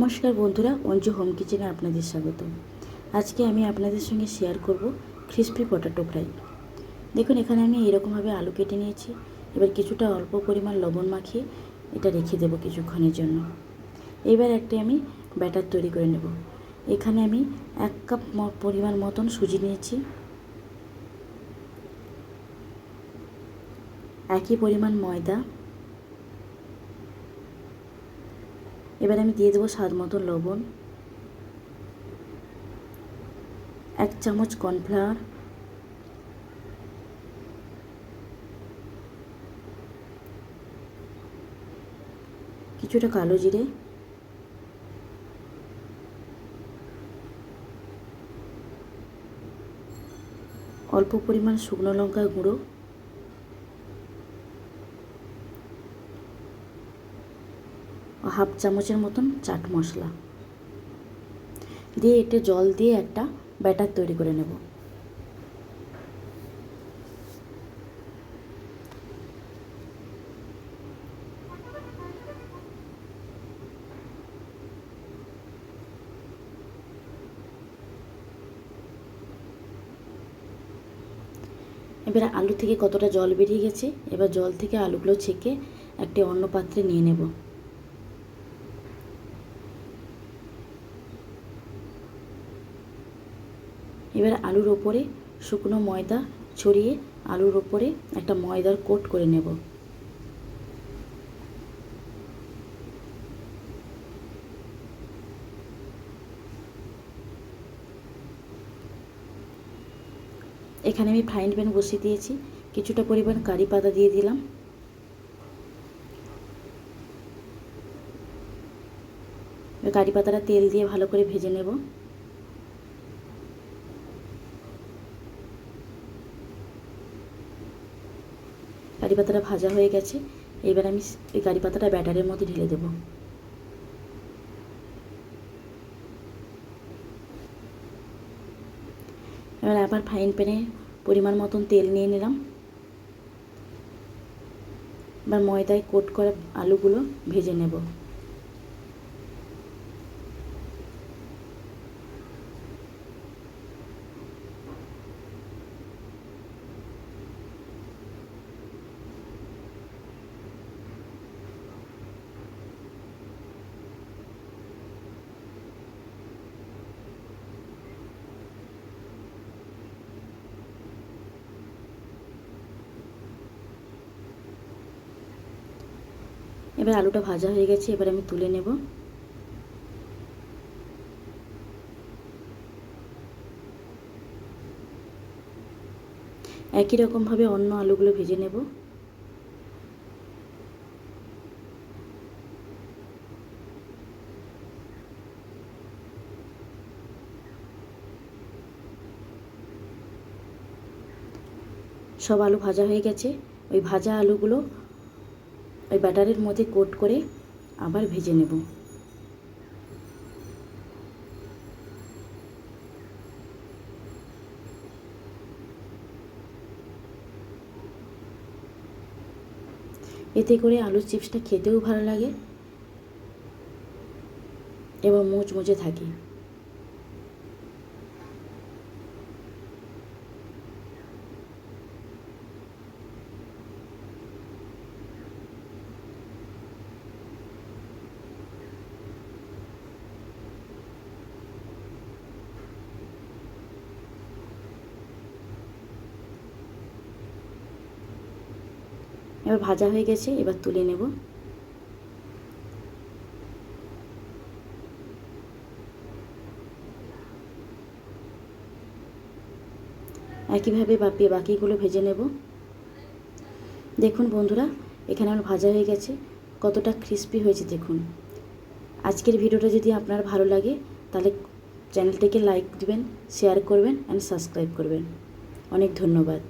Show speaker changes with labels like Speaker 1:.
Speaker 1: নমস্কার বন্ধুরা, অঞ্জু হোম কিচেনে আপনাদের স্বাগত। আজকে আমি আপনাদের সঙ্গে শেয়ার করব ক্রিসপি পটাটো ফ্রাই দেখুন, এখানে আমি এরকমভাবে আলু কেটে নিয়েছি। এবার কিছুটা অল্প পরিমাণ লবণ মাখিয়ে এটা রেখে দেবো কিছুক্ষণের জন্য। এবার একটা আমি ব্যাটার তৈরি করে নেব। এখানে আমি এক কাপ পরিমাণ মতন সুজি নিয়েছি। একই পরিমাণ ময়দা। এবার আমি দিয়ে দেবো স্বাদ মতো লবণ, এক চামচ কর্নফ্লাওয়ার, কিছুটা কালো জিরে, অল্প পরিমাণ শুকনো লঙ্কার গুঁড়ো হাফ চামচের মতন চাট মশলা। দিয়ে এটা জল দিয়ে একটা ব্যাটার তৈরি করে নেব। এবার আলু থেকে কতটা জল বেরিয়ে গেছে, এবার জল থেকে আলুগুলো ছেঁকে একটি অন্য পাত্রে নিয়ে নেব। এবার আলুর ওপরে শুকনো ময়দা ছড়িয়ে আলুর ওপরে একটা ময়দার কোট করে নেব। এখানে আমি ফ্রাইং প্যান বসিয়ে দিয়েছি, কিছুটা পরিমাণ কারি পাতা দিয়ে দিলাম। কারি পাতাটা তেল দিয়ে ভালো করে ভেজে নেব। কারি পাতাটা ভাজা হয়ে গেছে, এবার আমি এই কারি পাতাটা ব্যাটারের মধ্যে ঢেলে দেব। এবার আবার ফাইন প্যানে পরিমাণ মতন তেল নিয়ে নিলাম। এবার ময়দায় কোট করা আলুগুলো ভেজে নেব। এবার আলুটা ভাজা হয়ে গেছে, এবার আমি তুলে নেব। একই রকমভাবে অন্য আলুগুলো ভেজে নেব। সব আলু ভাজা হয়ে গেছে। ওই ভাজা আলুগুলো ওই ব্যাটারের মধ্যে কোট করে আবার ভেজে নেব। এতে করে আলুর চিপসটা খেতেও ভালো লাগে এবং মুচমুচে থাকে। এবার ভাজা হয়ে গেছে, এবার তুলে নেব। একইভাবে বাকি বাকিগুলো ভেজে নেব। দেখুন বন্ধুরা, এখানে আমার ভাজা হয়ে গেছে, কতটা ক্রিস্পি হয়েছে দেখুন। আজকের ভিডিওটা যদি আপনার ভালো লাগে, তাহলে চ্যানেলটিকে লাইক দিবেন শেয়ার করবেন অ্যান্ড সাবস্ক্রাইব করবেন। অনেক ধন্যবাদ।